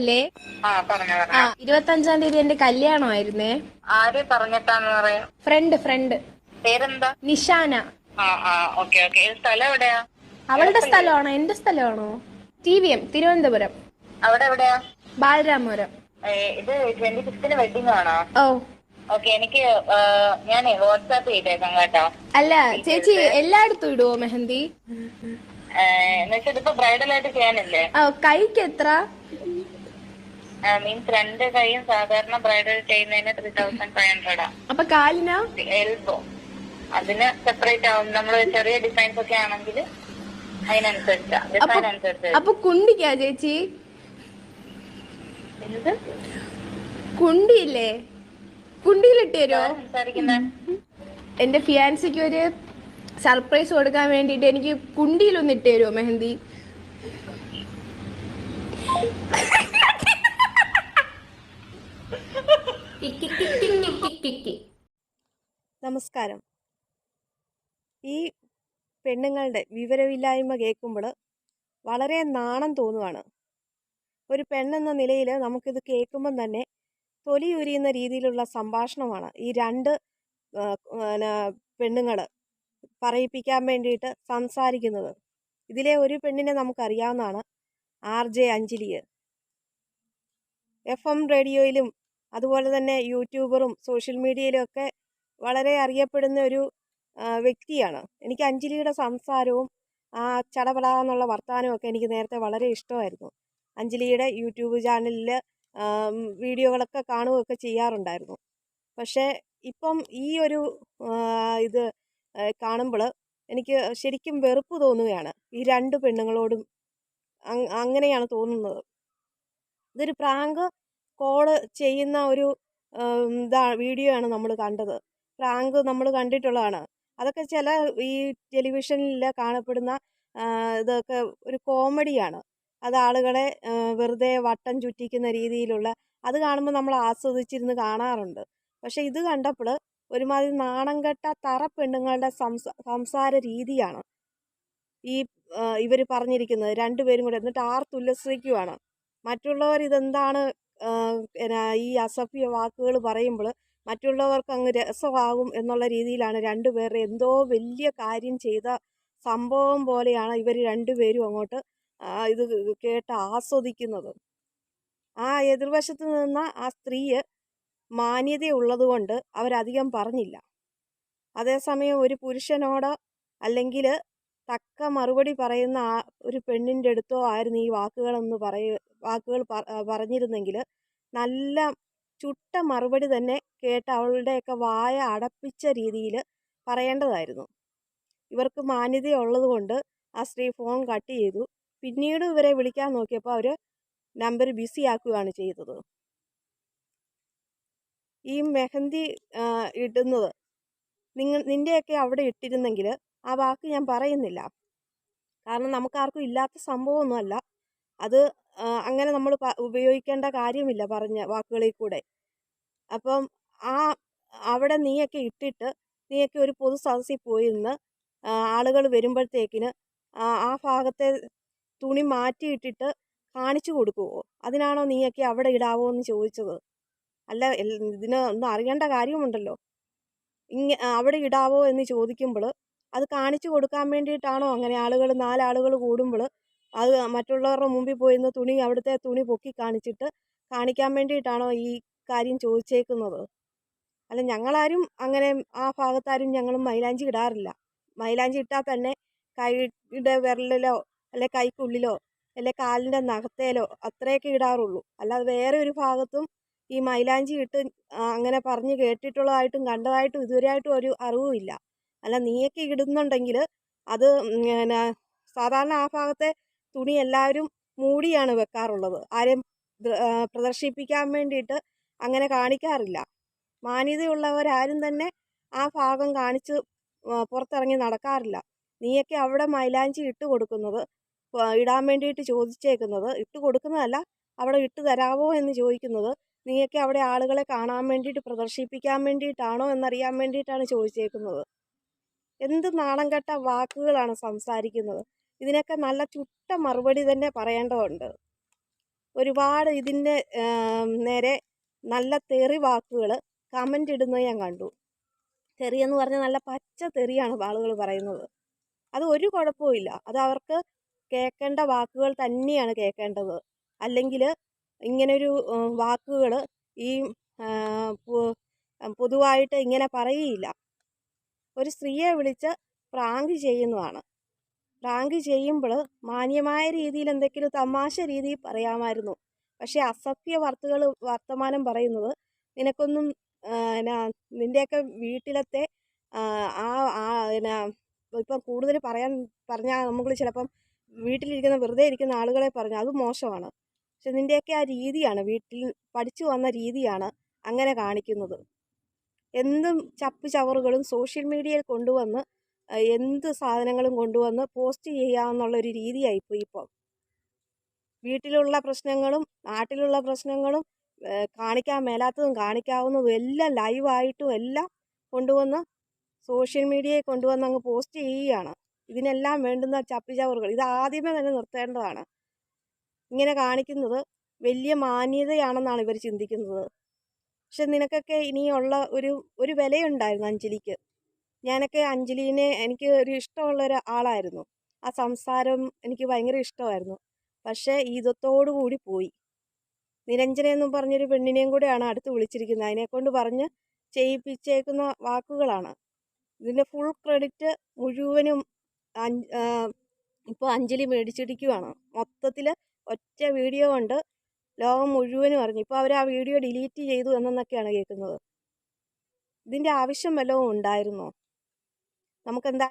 അല്ലേ ആ ഇരുപത്തി അഞ്ചാം തീയതി എന്റെ കല്യാണമായിരുന്നേ ആര് പറഞ്ഞിട്ടാന്ന് പറയാ? ഫ്രണ്ട് ഫ്രണ്ട് പേരെന്താ? നിഷാന. ആ ആ ഓക്കെ ഓക്കെ. സ്ഥലം എവിടെയാ? അവളുടെ സ്ഥലമാണോ? എന്റെ സ്ഥലമാണോ? T V M Thiruvananthapuram. അവിടെ എവിടെയാ? ബാലരാമപുരം. ഇത് ട്വന്റി ഫിഫ്തിന് വെഡിങ് ആണോ? ഓ. ഓക്കെ എനിക്ക് ഞാൻ വാട്സാപ്പ് ചെയ്തേക്കാം കേട്ടോ. അല്ല ചേച്ചി എല്ലായിടത്തും ഇടുവോ മെഹന്തി? എന്നുവെച്ചാൽ ഇതിപ്പോ ബ്രൈഡൽ ആയിട്ട് ചെയ്യാനില്ലേ? കൈക്ക് എത്ര? മീൻസ് രണ്ട് കൈയും സാധാരണ ബ്രൈഡൽ ചെയ്യുന്നതിന് ത്രീ തൗസൻഡ് ഫൈവ് ഹൺഡ്രഡാ അപ്പൊ കാലിനാ? എൽബോ അതിന് സെപ്പറേറ്റ് ആവും. നമ്മൾ ചെറിയ ഡിസൈൻസ് ഒക്കെ ആണെങ്കിൽ അതിനനുസരിച്ചാ ഡിസൈൻ അനുസരിച്ച് അപ്പൊ കുണ്ടിക്കാ ചേച്ചി? എന്ത്? കുണ്ടിയില്ലേ? കുണ്ടിയിലിട്ട് തരുമോ സംസാരിക്കുന്നത് എന്റെ ഫിയാൻസിക്ക് ഒരു സർപ്രൈസ് കൊടുക്കാൻ വേണ്ടിട്ട് എനിക്ക് കുണ്ടിയിലൊന്നിട്ട് തരുമോ മെഹന്തി? നമസ്കാരം. ഈ പെണ്ണുങ്ങളുടെ വിവരമില്ലായ്മ കേൾക്കുമ്പോൾ വളരെ നാണം തോന്നുവാണ്. ഒരു പെണ്ണെന്ന നിലയിൽ നമുക്കിത് കേൾക്കുമ്പം തന്നെ തൊലി ഉരിയുന്ന രീതിയിലുള്ള സംഭാഷണമാണ് ഈ രണ്ട് പെണ്ണുങ്ങൾ പറയിപ്പിക്കാൻ വേണ്ടിയിട്ട് സംസാരിക്കുന്നത്. ഇതിലെ ഒരു പെണ്ണിനെ നമുക്കറിയാവുന്നതാണ് ആർ ജെ അഞ്ജലിയെ. എഫ് എം റേഡിയോയിലും അതുപോലെ തന്നെ യൂട്യൂബറും സോഷ്യൽ മീഡിയയിലും ഒക്കെ വളരെ അറിയപ്പെടുന്ന ഒരു വ്യക്തിയാണ്. എനിക്ക് അഞ്ജലിയുടെ സംസാരവും ആ ചടപട എന്നുള്ള വർത്തമാനവും ഒക്കെ എനിക്ക് നേരത്തെ വളരെ ഇഷ്ടമായിരുന്നു. അഞ്ജലിയുടെ യൂട്യൂബ് ചാനലിൽ വീഡിയോകളൊക്കെ കാണുകയൊക്കെ ചെയ്യാറുണ്ടായിരുന്നു. പക്ഷേ ഇപ്പം ഈ ഒരു ഇത് കാണുമ്പോൾ എനിക്ക് ശരിക്കും വെറുപ്പ് തോന്നുകയാണ്. ഈ രണ്ട് പെണ്ണുങ്ങളോടും അങ് അങ്ങനെയാണ് തോന്നുന്നത്. ഇതൊരു പ്രാങ്ക് കോൾ ചെയ്യുന്ന ഒരു ഇതാ വീഡിയോ ആണ് നമ്മൾ കണ്ടത്. പ്രാങ്ക് നമ്മൾ കണ്ടിട്ടുള്ളതാണ്. അതൊക്കെ ചില ഈ ടെലിവിഷനിൽ കാണപ്പെടുന്ന ഇതൊക്കെ ഒരു കോമഡിയാണ് അത് ആളുകളെ വെറുതെ വട്ടം ചുറ്റിക്കുന്ന രീതിയിലുള്ള അത് കാണുമ്പോൾ നമ്മൾ ആസ്വദിച്ചിരുന്ന് കാണാറുണ്ട്. പക്ഷെ ഇത് കണ്ടപ്പോൾ ഒരുമാതിരി നാണം കെട്ട തറ പെണ്ണുങ്ങളുടെ സംസാ സംസാര രീതിയാണ്. ഈ ഇവർ പറഞ്ഞിരിക്കുന്നത്. രണ്ടുപേരും കൂടെ. എന്നിട്ട് ആർ ആർത്തുല്ലസിക്കുവാണ് മറ്റുള്ളവർ ഇതെന്താണ് ഈ അസഭ്യ വാക്കുകൾ പറയുമ്പോൾ മറ്റുള്ളവർക്ക് അങ്ങ് രസമാകും എന്നുള്ള രീതിയിലാണ് രണ്ടുപേരുടെ എന്തോ വലിയ കാര്യം ചെയ്ത സംഭവം പോലെയാണ് ഇവർ രണ്ടുപേരും അങ്ങോട്ട് ഇത് കേട്ട് ആസ്വദിക്കുന്നത്. ആ എതിർവശത്ത് നിന്ന ആ സ്ത്രീയെ മാന്യതയുള്ളതുകൊണ്ട് അവരധികം പറഞ്ഞില്ല. അതേസമയം ഒരു പുരുഷനോട് അല്ലെങ്കിൽ തക്ക മറുപടി പറയുന്ന ആ ഒരു പെണ്ണിന്റെ അടുത്തോ ആയിരുന്നു ഈ വാക്കുകളെന്ന് പറയ വാക്കുകൾ പറഞ്ഞിരുന്നെങ്കിൽ നല്ല ചുട്ട മറുപടി തന്നെ കേട്ട് അവളുടെയൊക്കെ വായ അടപ്പിച്ച രീതിയിൽ പറയേണ്ടതായിരുന്നു. ഇവർക്ക് മാന്യത ഉള്ളതുകൊണ്ട് ആ സ്ത്രീ ഫോൺ കട്ട് ചെയ്തു. പിന്നീട് ഇവരെ വിളിക്കാൻ നോക്കിയപ്പോൾ അവർ നമ്പർ ബിസി ആക്കുകയാണ് ചെയ്തത്. ഈ മെഹന്തി ഇടുന്നത് നിങ്ങൾ നിന്റെയൊക്കെ അവിടെ ഇട്ടിരുന്നെങ്കിൽ ആ വാക്ക് ഞാൻ പറയുന്നില്ല. കാരണം നമുക്കാർക്കും ഇല്ലാത്ത സംഭവമൊന്നുമല്ല. അത് അങ്ങനെ നമ്മൾ ഉപയോഗിക്കേണ്ട കാര്യമില്ല പറഞ്ഞ വാക്കുകളിൽ കൂടെ. അപ്പം ആ അവിടെ നീയൊക്കെ ഇട്ടിട്ട് നീയൊക്കെ ഒരു പൊതു സദസ്സിൽ പോയി നിന്ന് ആളുകൾ വരുമ്പോഴത്തേക്കിന് ആ ഭാഗത്തെ തുണി മാറ്റിയിട്ടിട്ട് കാണിച്ചു കൊടുക്കുമോ അതിനാണോ നീയൊക്കെ അവിടെ ഇടാവോ എന്ന് ചോദിച്ചത്? അല്ല ഇതിന് ഒന്നും അറിയേണ്ട കാര്യമുണ്ടല്ലോ. ഇങ്ങ അവിടെ ഇടാവോ എന്ന് ചോദിക്കുമ്പോൾ അത് കാണിച്ചു കൊടുക്കാൻ വേണ്ടിയിട്ടാണോ? അങ്ങനെ ആളുകൾ നാലാളുകൾ കൂടുമ്പോൾ അത് മറ്റുള്ളവരുടെ മുമ്പിൽ പോയി തുണി അവിടുത്തെ തുണി പൊക്കി കാണിച്ചിട്ട് കാണിക്കാൻ വേണ്ടിയിട്ടാണോ ഈ കാര്യം ചോദിച്ചേക്കുന്നത്? അല്ല ഞങ്ങളാരും അങ്ങനെ ആ ഭാഗത്താരും ഞങ്ങളും മൈലാഞ്ചി ഇടാറില്ല. മൈലാഞ്ചി ഇട്ടാൽ തന്നെ കൈയുടെ വിരലിലോ അല്ലെ കൈക്കുള്ളിലോ അല്ലെ കാലിന്റെ നഖത്തേലോ അത്രയൊക്കെ ഇടാറുള്ളൂ. അല്ലാതെ വേറെ ഒരു ഭാഗത്തും ഈ മൈലാഞ്ചി ഇട്ട് അങ്ങനെ പറഞ്ഞ് കേട്ടിട്ടുള്ളതായിട്ടും കണ്ടതായിട്ടും ഇതുവരെയായിട്ടും ഒരു അറിവുമില്ല അല്ല നീയൊക്കെ ഇടുന്നുണ്ടെങ്കിൽ അത് പിന്നെ സാധാരണ ആ ഭാഗത്തെ തുണി എല്ലാവരും മൂടിയാണ് വെക്കാറുള്ളത്. ആരെയും പ്രദർശിപ്പിക്കാൻ വേണ്ടിയിട്ട് അങ്ങനെ കാണിക്കാറില്ല. മാന്യതയുള്ളവരാരും തന്നെ ആ ഭാഗം കാണിച്ച് പുറത്തിറങ്ങി നടക്കാറില്ല. നീയൊക്കെ അവിടെ മൈലാഞ്ചി ഇട്ട് കൊടുക്കുന്നത് ഇടാൻ വേണ്ടിയിട്ട് ചോദിച്ചേക്കുന്നത്. ഇട്ട് കൊടുക്കുന്നതല്ല അവിടെ ഇട്ട് തരാമോ എന്ന് ചോദിക്കുന്നത്. നീയൊക്കെ അവിടെ ആളുകളെ കാണാൻ വേണ്ടിയിട്ട് പ്രദർശിപ്പിക്കാൻ വേണ്ടിയിട്ടാണോ എന്നറിയാൻ വേണ്ടിയിട്ടാണ് ചോദിച്ചേക്കുന്നത്. എന്ത് നാണം കെട്ട വാക്കുകളാണ് സംസാരിക്കുന്നത്. ഇതിനൊക്കെ നല്ല ചുട്ട മറുപടി തന്നെ പറയേണ്ടതുണ്ട്. ഒരുപാട് ഇതിന്റെ നേരെ നല്ല തെറി വാക്കുകൾ കമന്റ് ഇടുന്നത് ഞാൻ കണ്ടു. തെറി എന്ന് പറഞ്ഞാൽ നല്ല പച്ച തെറിയാണ് ആളുകൾ പറയുന്നത്. അത് ഒരു കുഴപ്പമില്ല അത് അവർക്ക് കേൾക്കേണ്ട വാക്കുകൾ തന്നെയാണ് കേൾക്കേണ്ടത്. അല്ലെങ്കിൽ ഇങ്ങനൊരു വാക്കുകൾ ഈ പൊതുവായിട്ട് ഇങ്ങനെ പറയുകയില്ല. ഒരു സ്ത്രീയെ വിളിച്ച് പ്രാങ്ക് ചെയ്യുന്നതാണ്. പ്രാങ്ക് ചെയ്യുമ്പോൾ മാന്യമായ രീതിയിൽ എന്തെങ്കിലും തമാശ രീതിയിൽ പറയാമായിരുന്നു. പക്ഷേ അസഭ്യ വാർത്തകൾ വർത്തമാനം പറയുന്നത് നിനക്കൊന്നും എന്നാ നിന്റെയൊക്കെ വീട്ടിലത്തെ ആ എന്നാ ഇപ്പം കൂടുതൽ പറയാൻ പറഞ്ഞാൽ നമ്മൾ ചിലപ്പം വീട്ടിലിരിക്കുന്ന വെറുതെ ഇരിക്കുന്ന ആളുകളെ പറഞ്ഞു അത് മോശമാണ്. പക്ഷെ നിന്റെയൊക്കെ ആ രീതിയാണ് വീട്ടിൽ പഠിച്ചു വന്ന രീതിയാണ് അങ്ങനെ കാണിക്കുന്നത്. എന്തും ചപ്പ് ചവറുകളും സോഷ്യൽ മീഡിയയിൽ കൊണ്ടുവന്ന് എന്ത് സാധനങ്ങളും കൊണ്ടുവന്ന് പോസ്റ്റ് ചെയ്യാമെന്നുള്ളൊരു രീതിയായിപ്പോയി ഇപ്പോൾ വീട്ടിലുള്ള പ്രശ്നങ്ങളും നാട്ടിലുള്ള പ്രശ്നങ്ങളും കാണിക്കാൻ മേലാത്തതും കാണിക്കാവുന്നതും എല്ലാം ലൈവായിട്ടും എല്ലാം കൊണ്ടുവന്ന് സോഷ്യൽ മീഡിയയിൽ കൊണ്ടുവന്ന് അങ്ങ് പോസ്റ്റ് ചെയ്യുകയാണ്. ഇതിനെല്ലാം വേണ്ടുന്ന ചപ്പുചവറുകൾ ഇത് ആദ്യമേ തന്നെ നിർത്തേണ്ടതാണ്. ഇങ്ങനെ കാണിക്കുന്നത് വലിയ മാന്യതയാണെന്നാണ് ഇവർ ചിന്തിക്കുന്നത്. പക്ഷെ നിനക്കൊക്കെ ഇനിയുള്ള ഒരു ഒരു വിലയുണ്ടായിരുന്നു അഞ്ജലിക്ക്. ഞാനൊക്കെ അഞ്ജലീനെ എനിക്ക് ഒരു ഇഷ്ടമുള്ള ഒരു ആളായിരുന്നു. ആ സംസാരം എനിക്ക് ഭയങ്കര ഇഷ്ടമായിരുന്നു. പക്ഷേ ഇതത്തോടു കൂടി പോയി. നിരഞ്ജന എന്നും പറഞ്ഞൊരു പെണ്ണിനെയും കൂടെയാണ് അടുത്ത് വിളിച്ചിരിക്കുന്നത്. അതിനെക്കൊണ്ട് പറഞ്ഞ് ചെയ്യിപ്പിച്ചേക്കുന്ന വാക്കുകളാണ്. ഇതിന്റെ ഫുൾ ക്രെഡിറ്റ് മുഴുവനും ഇപ്പോൾ അഞ്ജലി മേടിച്ചിരിക്കുവാണ്. മൊത്തത്തിൽ ഒറ്റ വീഡിയോ കൊണ്ട് ലോകം മുഴുവനും അറിഞ്ഞു. ഇപ്പോൾ അവർ ആ വീഡിയോ ഡിലീറ്റ് ചെയ്തു എന്നൊക്കെയാണ് കേൾക്കുന്നത്. ഇതിന്റെ ആവശ്യം വല്ലതും ഉണ്ടായിരുന്നോ? നമുക്കെന്താ